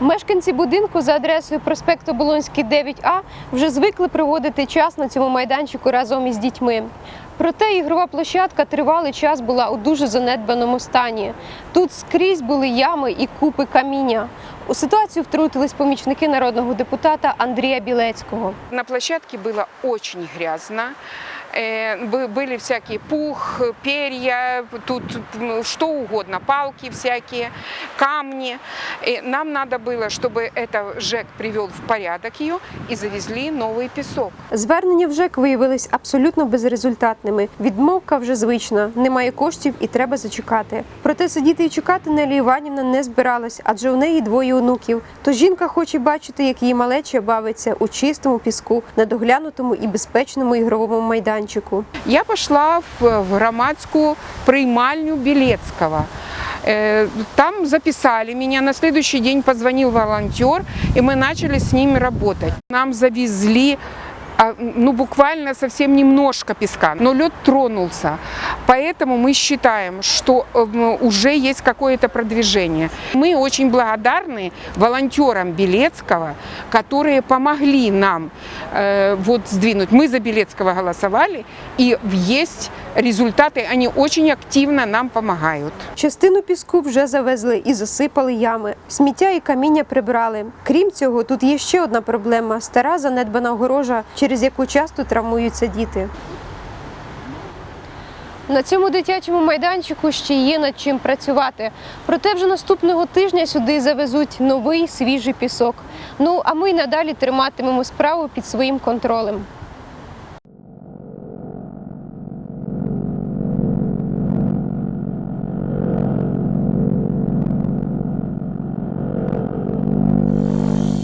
Мешканці будинку за адресою проспект Оболонський 9А вже звикли проводити час на цьому майданчику разом із дітьми. Проте ігрова площадка тривалий час була у дуже занедбаному стані. Тут скрізь були ями і купи каміння. У ситуацію втрутились помічники народного депутата Андрія Білецького. На площадке было очень грязно. Э, бы- Были всякие пух, перья, тут м, что угодно, палки всякие, камни. И нам надо было, чтобы это ЖЭК привел в порядок ее и завезли новый песок. Звернення в ЖЕК виявились абсолютно безрезультатними. Відмовка вже звична, немає коштів і треба зачекати. Проте сидіти і чекати Нелі Іванівна не збиралась, адже у неї двоє онуків. То жінка хоче бачити, як її малеча бавиться у чистому піску на доглянутому і безпечному ігровому майданчику. Я пошла в, громадську приймальню Белецкого. Э, Там записали меня, на следующий день позвонил волонтер, и мы начали с ними работать. Нам завезли ну, буквально совсем немножко песка, но лед тронулся. Поэтому мы считаем, что эм, уже есть какое-то продвижение. Мы очень благодарны волонтерам Белецкого, которые помогли нам э, вот сдвинуть. Мы за Белецкого голосовали, и есть результаты, они очень активно нам помогают. Частину піску вже завезли і засипали ями. Сміття і каміння прибрали. Крім цього, тут є ще одна проблема стара занедбана огорожа, через яку часто травмуються діти. На цьому дитячому майданчику ще є над чим працювати. Проте вже наступного тижня сюди завезуть новий свіжий пісок. Ну а ми й надалі триматимемо справу під своїм контролем.